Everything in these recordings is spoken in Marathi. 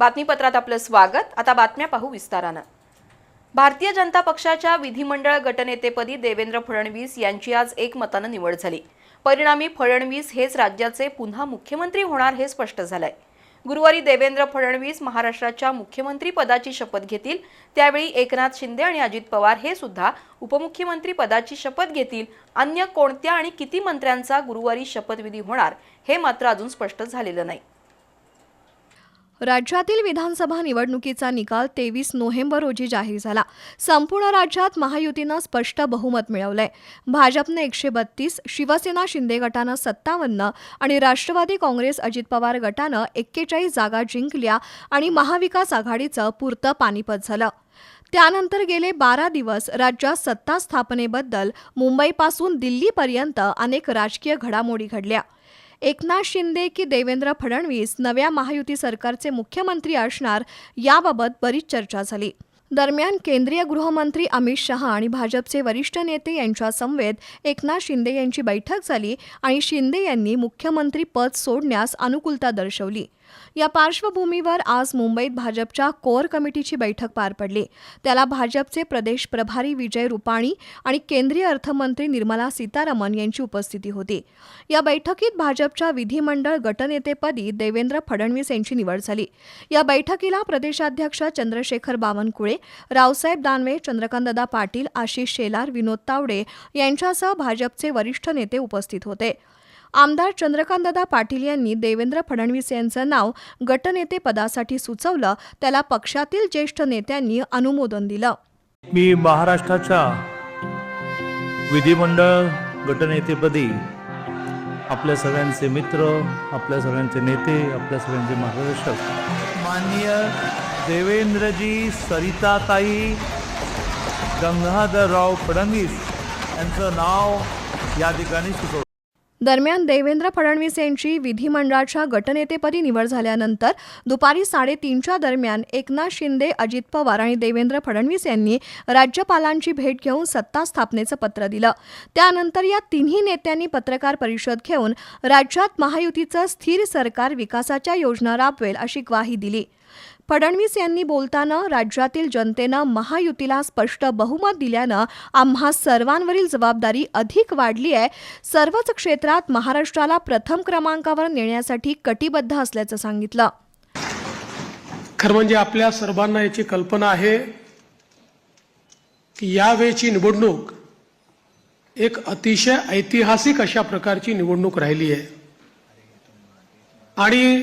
बातमीपत्रात आपलं स्वागत. आता बातम्या पाहू विस्तारानं. भारतीय जनता पक्षाच्या विधिमंडळ गटनेतेपदी देवेंद्र फडणवीस यांची आज एकमतानं निवड झाली. परिणामी फडणवीस हेच राज्याचे पुन्हा मुख्यमंत्री होणार हे स्पष्ट झालंय. गुरुवारी देवेंद्र फडणवीस महाराष्ट्राच्या मुख्यमंत्री पदाची शपथ घेतील. त्यावेळी एकनाथ शिंदे आणि अजित पवार हे सुद्धा उपमुख्यमंत्री पदाची शपथ घेतील. अन्य कोणत्या आणि किती मंत्र्यांचा गुरुवारी शपथविधी होणार हे मात्र अजून स्पष्ट झालेलं नाही. राज्यातील विधानसभा निवडणुकीचा निकाल तेवीस नोव्हेंबर रोजी जाहीर झाला. संपूर्ण राज्यात महायुतीनं स्पष्ट बहुमत मिळवलंय. भाजपनं एकशे बत्तीस शिवसेना शिंदे गटानं सत्तावन्न आणि राष्ट्रवादी काँग्रेस अजित पवार गटानं एक्केचाळीस जागा जिंकल्या आणि महाविकास आघाडीचं पुरतं पानिपत झालं. त्यानंतर गेले बारा दिवस राज्यात सत्ता स्थापनेबद्दल मुंबईपासून दिल्लीपर्यंत अनेक राजकीय घडामोडी घडल्या. एकनाथ शिंदे की देवेंद्र फडणवीस नव्या महायुती सरकारचे मुख्यमंत्री असणार याबाबत बरीच चर्चा झाली. दरम्यान केंद्रीय गृहमंत्री अमित शहा आणि भाजपचे वरिष्ठ नेते यांच्या समवेत एकनाथ शिंदे यांची बैठक झाली आणि शिंदे यांनी मुख्यमंत्री पद सोडण्यास अनुकूलता दर्शवली. या पार्श्वभूमीवर आज मुंबईत भाजपच्या कोअर कमिटीची बैठक पार पडली. त्याला भाजपचे प्रदेश प्रभारी विजय रुपाणी आणि केंद्रीय अर्थमंत्री निर्मला सीतारामन यांची उपस्थिती होती. या बैठकीत भाजपच्या विधिमंडळ गटनेतेपदी देवेंद्र फडणवीस यांची निवड झाली. या बैठकीला प्रदेशाध्यक्ष चंद्रशेखर बावनकुळे रावसाहेब दानवे चंद्रकांतदा पाटील आशिष शेलार विनोद तावडे यांच्यासह भाजपचे वरिष्ठ नेते उपस्थित होते. आमदार चंद्रकांतदादा पाटील यांनी देवेंद्र फडणवीस यांचं नाव गटनेते पदासाठी सुचवलं. त्याला पक्षातील ज्येष्ठ नेत्यांनी अनुमोदन दिलं. मी महाराष्ट्राच्या विधिमंडळ गटनेतेपदी आपल्या सगळ्यांचे मित्र आपल्या सगळ्यांचे नेते आपल्या सगळ्यांचे मार्गदर्शक माननीय देवेंद्रजी सरिताताई गंगाधरराव फडणवीस यांचं नाव या ठिकाणी सुचवलं. दरम्यान देवेंद्र फडणवीस यांची विधिमंडळाच्या गटनेतेपदी निवड झाल्यानंतर दुपारी साडेतीनच्या दरम्यान एकनाथ शिंदे अजित पवार आणि देवेंद्र फडणवीस यांनी राज्यपालांची भेट घेऊन सत्ता स्थापनेचं पत्र दिलं. त्यानंतर या तिन्ही नेत्यांनी पत्रकार परिषद घेऊन राज्यात महायुतीचं स्थिर सरकार विकासाच्या योजना राबवेल अशी ग्वाही दिली. फडणवीस यांनी बोलताना राज्यातील जनतेनं महायुतीला स्पष्ट बहुमत दिल्यानं आम्हा सर्वांवरील जबाबदारी अधिक वाढली आहे. सर्वच क्षेत्रात महाराष्ट्राला प्रथम क्रमांकावर नेण्यासाठी कटिबद्ध असल्याचं सांगितलं. खरं म्हणजे आपल्या सर्वांना याची कल्पना आहे की यावेळची निवडणूक एक अतिशय ऐतिहासिक अशा प्रकारची निवडणूक राहिली आहे. आणि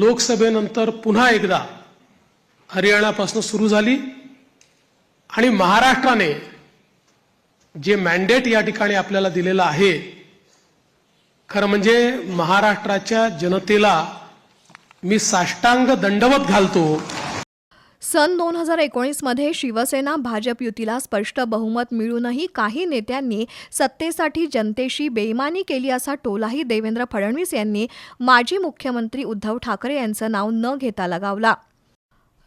लोकसभेनंतर पुन्हा एकदा हरियाणापासून सुरू झाली आणि महाराष्ट्राने जे मॅन्डेट या ठिकाणी आपल्याला दिलेलं आहे खरं म्हणजे महाराष्ट्राच्या जनतेला मी साष्टांग दंडवत घालतो सन दोन हजार एकोणीसमध्ये शिवसेना भाजप युतीला स्पष्ट बहुमत मिळूनही काही नेत्यांनी सत्तेसाठी जनतेशी बेईमानी केली असा टोलाही देवेंद्र फडणवीस यांनी माजी मुख्यमंत्री उद्धव ठाकरे यांचं नाव न घेता लगावला.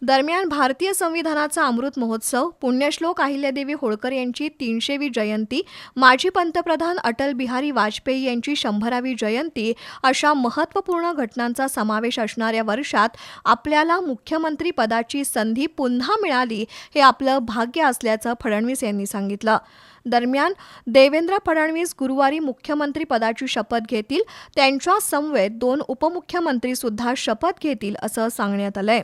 दरम्यान भारतीय संविधानाचा अमृत महोत्सव पुण्यश्लोक अहिल्यादेवी होळकर यांची तीनशेवी जयंती माजी पंतप्रधान अटल बिहारी वाजपेयी यांची शंभरावी जयंती अशा महत्त्वपूर्ण घटनांचा समावेश असणाऱ्या वर्षात आपल्याला मुख्यमंत्री पदाची संधी पुन्हा मिळाली हे आपलं भाग्य असल्याचं फडणवीस यांनी सांगितलं. दरम्यान देवेंद्र फडणवीस गुरुवारी मुख्यमंत्री पदाची शपथ घेतील त्यांच्या समवेत दोन उपमुख्यमंत्री सुद्धा शपथ घेतील असं सांगण्यात आलंय.